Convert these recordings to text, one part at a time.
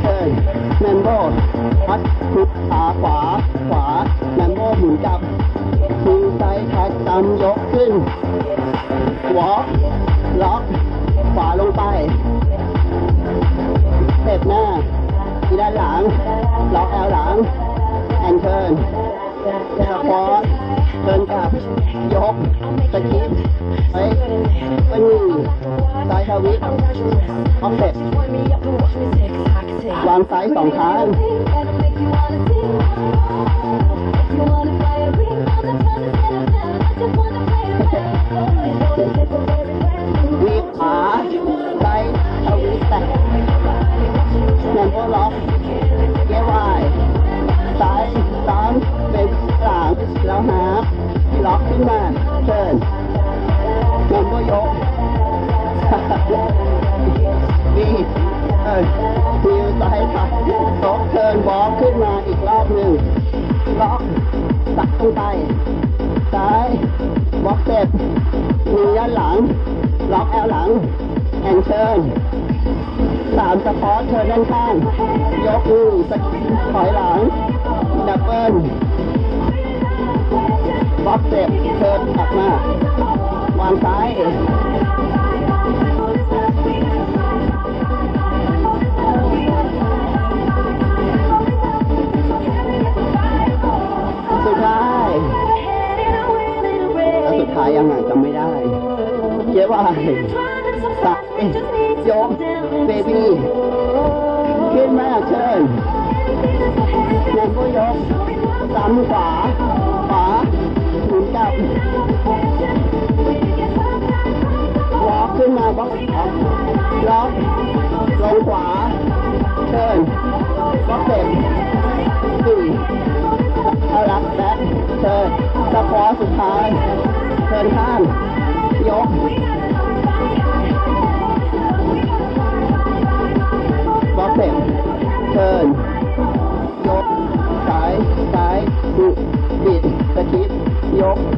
เทิร์นแมมโบพัดทุกขาขวา ขวาแมมโบหมุนกลับมือซ้ายทัดตามยกขึ้นวอล์กล็อกขวาลงไปเต็บหน้าที่ด้านหลัง ล็อกแอลหลังแอนเทิร์นสควอต เทินกลับยกสกิปเฮ้ยเป็นหนึ่งซ้ายทวิตออฟเซ็ตวางซ้ายสองครั้งวีบขาซ้ายทวิตแตะแมนโบล็อกเกียร์วายซ้ายสามเป็นหลังแล้วหา ขึ้นมาเชิญแมนโบยกวีเออวิวซ้ายค่ะตกเทิร์นบอลขึ้นมาอีกรอบหนึ่งล็อกสักลงไปซ้ายบล็อกเสร็จมือยันหลัง ล็อกแอลหลังแอนเชิญสามสปอร์ตเชิญด้านข้าง ยกมือสกิถอยหลังดับเบิลบล็อก เสร็จเชิญกลับมาวางซ้ายสุดท้ายแล้วสุดท้ายยังไงจำไม่ได้เย้ว่าสักเอ๊ะยกเบบี้ขึ้นมาเชิญแนนก็ยกสามขวาขวา ล็อกขึ้นมาบ้างล็อกลงขวาเชิญบล็อกเต็มสี่เอาลักแบ็คเชิญสะพอตสุดท้ายเชิญข้างยก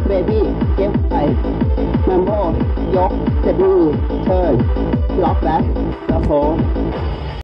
เบบี้เก็บไปแมมโบยกเสร็จมือเชิญล็อกแบ็คสะโพก